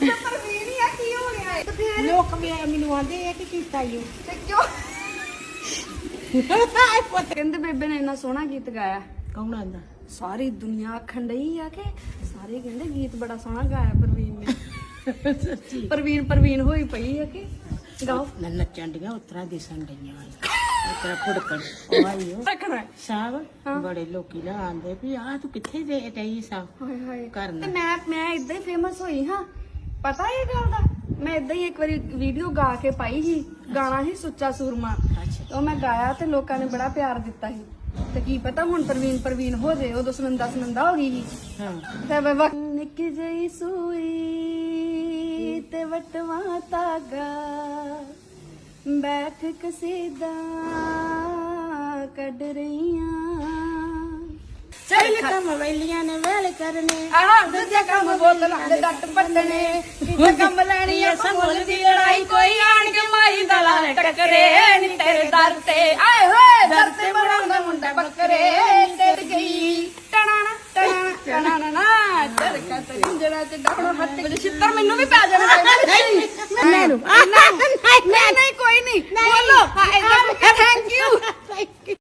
ਪਰਵੀਨ ਪਰਵੀਨ ਬੇਬੇ ਨੇ ਇੰਨਾ ਸੋਹਣਾ ਗੀਤ ਗਾਇਆ। ਸਾਰੀ ਦੁਨੀਆ ਆਖਣ ਡਈ ਆ ਕਿ ਸਾਰੇ ਕਹਿੰਦੇ ਗੀਤ ਬੜਾ ਸੋਹਣਾ ਗਾਇਆ ਪ੍ਰਵੀਨ ਨੇ। ਪ੍ਰਵੀਨ ਪ੍ਰਵੀਨ ਹੋਈ ਪਈ ਆ ਕਿ ਗਾਓ ਨੱਚਣ ਡੀਆਂ ਉਤਰਾ ਦਿਸਣ ਡਈਆਂ। ਵਾਂ। ਉਤਰਾ ਫੁੜਕਣ। ਆਇਓ ਰੱਖਣਾ ਸਾਬ ਬੜੇ ਲੋਕੀ ਨਾ ਆਂਦੇ ਵੀ ਆ ਤੂੰ ਕਿੱਥੇ ਦੇ ਰਹੀ ਸਾ? ਹਾਏ ਹਾਏ। ਕਰਨਾ। ਤੇ ਮੈਂ ਮੈਂ ਇਦਾਂ ਹੀ ਫੇਮਸ ਹੋਈ ਹਾਂ। ਪਤਾ ਇਹ ਗੱਲ ਦਾ? ਮੈਂ ਇਦਾਂ ਹੀ ਇੱਕ ਵਾਰੀ ਵੀਡੀਓ ਗਾ ਕੇ ਪਾਈ ਸੀ। ਗਾਣਾ ਸੀ ਸੁੱਚਾ ਸੂਰਮਾ। ਅੱਛਾ। ਉਹ ਮੈਂ ਗਾਇਆ ਤੇ ਲੋਕਾਂ ਨੇ ਬੜਾ ਪਿਆਰ ਦਿੱਤਾ ਸੀ। ਤੇ ਕੀ ਪਤਾ ਹੁਣ ਪ੍ਰਵੀਨ ਪ੍ਰਵੀਨ ਹੋ ਜੇ ਉਦੋਂ ਸੁਨੰਦਾ ਸੁਨੰਦਾ ਹੋ ਗਈ ਸੀ। ਹਾਂ। ਤੇ ਵਕ ਨਿੱਕ ਜਈ ਸੂਈ ਤੇ ਵਟਵਾ ਤਾਗਾ ਬੈਠ ਕਸੀਦਾ ਕੱਢ ਰਹੀਆਂ। ਚੱਲ ਕੰਮ ਵੈਲੀਆਂ ਨੇ ਵੇਲ ਕਰਨੇ। ਆਹ ਦੂਜੇ ਕੰਮ ਬੋਤਲਾਂ ਦੇ ਡੱਟ ਪੱਟਣੇ। ਤੀਜੇ ਕੰਮ ਲੈਣੀ ਆ ਸਮੁੱਲ ਦੀ ਲੜਾਈ ਕੋਈ ਆਣ ਕੇ ਮਾਈ ਦਲਾ ਨੇ ਟੱਕਰੇ ਨੀ ਤੇਰੇ ਦਰ ਤੇ। ਆਏ ਹੋਏ ਦਰ ਤੇ ਬਣਾਉਂਦਾ ਮੁੰਡਾ ਬੱਕਰੇ। ਟੇੜ ਗਈ ਟਣਾਣਾ ਟਣਾਣਾ ਟਣਾਣਾ ਨਾ। ਚਰਕਾ ਤੇ ਜਿਹੜਾ ਤੇ ਡਾਉਣਾ ਹੱਥ ਵਿੱਚ ਛਿੱਤਰ ਮੈਨੂੰ ਵੀ ਪੈ ਜਾਣਾ। ਨਹੀਂ ਮੈਨੂੰ ਨਹੀਂ ਨਹੀਂ ਕੋਈ ਨਹੀਂ ਬੋਲੋ ਥੈਂਕ ਯੂ